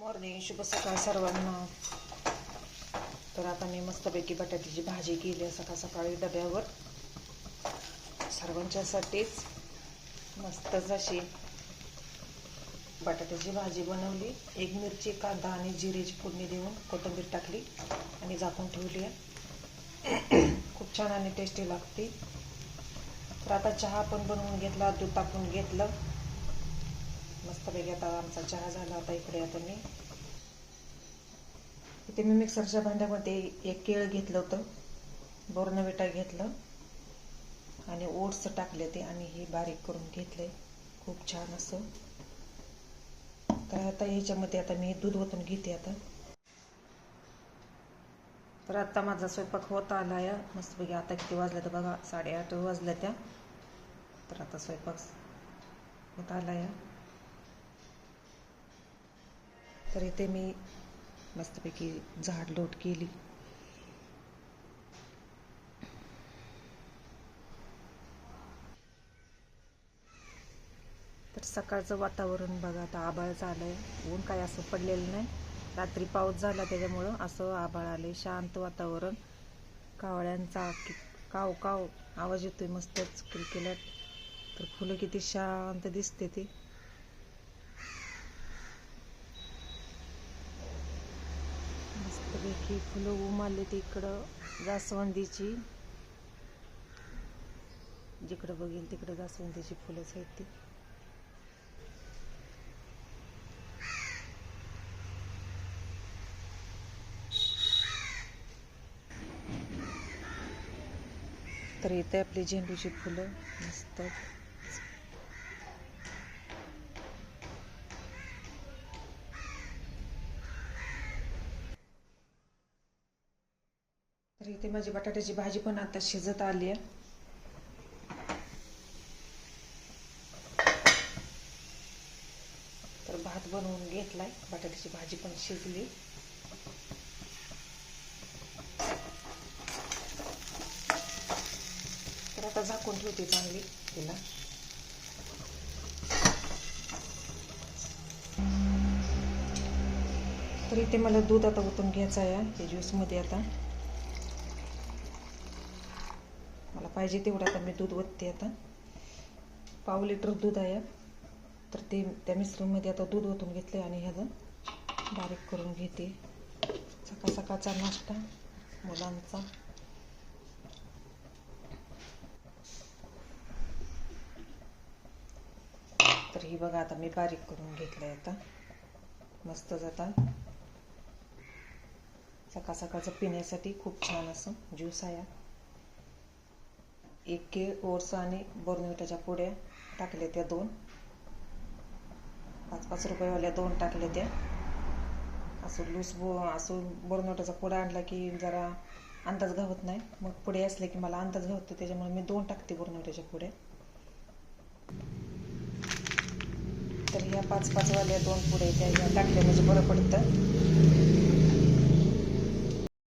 Morning शुभ सकाळ सर्वांना. तर आता मी मस्तपैकी बटाट्याची भाजी केली आहे सकाळ सकाळी डब्यावर. सर्वांच्यासाठीच मस्तच अशी बटाट्याची भाजी बनवली. एक मिरची कांदा आणि जिरेची फोडणी देऊन कोथिंबीर टाकली आणि झाकून ठेवली आहे. खूप छान आणि टेस्टी लागते. तर आता चहा पण बनवून घेतला दूध टाकून घेतलं. मस्तपैकी आता आमचा चहा झाला आता इकडे आता मी इथे मी मिक्सरच्या भांड्यामध्ये एक केळ घेतलं होतं बोर्नविटा घेतलं आणि ओट्स टाकले ते आणि हे बारीक करून घेतले खूप छान असं. तर आता ह्याच्यामध्ये आता मी दूध ओतून घेते आता. तर आता माझा स्वयंपाक होत आला आहे मस्तपैकी आता किती वाजल्या तर बघा? साडेआठ वाजल्या त्या. तर आता स्वयंपाक होत आला आहे तर इथे मी मस्तपैकी झाड लोट केली. तर सकाळचं वातावरण बघा आता आभाळ झालंय. ऊन काय असं पडलेलं नाही. रात्री पाऊस झाला त्याच्यामुळं असं आभाळ आले शांत वातावरण. कावळ्यांचा काव काव. आवाज येतोय मस्तच किलकिलट. तर फुलं किती शांत दिसते ती. मस्तपैकी फुलं उमारले ते इकडं जास्वंदीची. जिकडं बघेल तिकडं जास्वंदीची फुलंच आहेत ती. तर इथे आपली झेंडूची फुलं मस्त. इथे माझी बटाट्याची भाजी पण आता शिजत आली आहे. तर भात बनवून घेतलाय. बटाट्याची भाजी पण शिजली. तर आता झाकून ठेवते चांगली तिला. तर इथे मला दूध आता ओतून घ्यायचं आहे ज्यूसमध्ये आता. मला पाहिजे तेवढं आता मी दूध ओतते आता. पाव लिटर दूध आहे. तर ते त्या मिश्रणमध्ये आता दूध ओतून घेतले आणि ह्याचं बारीक करून घेते. सकाळ सकाळचा नाश्ता मुलांचा. तर ही बघा आता मी बारीक करून घेतलंय आता. मस्तच आता. सकाळ सकाळचं पिण्यासाठी खूप छान असं ज्यूस आहे. एक केळ ओट्स आणि बोर्नविटाच्या पुड्या टाकल्या त्या दोन. पाच पाच रुपयेवाल्या दोन टाकले त्या. असं लूस बो असं बोर्नविटाचा पुडा आणला की जरा अंदाज घावत नाही. मग पुढे असले की मला अंदाज घावतो त्याच्यामुळे मी दोन टाकते बोर्नविटाच्या पुढे. तर ह्या पाच पाचवाल्या दोन पुढे त्या ह्या टाकल्या म्हणजे बरं पडतं.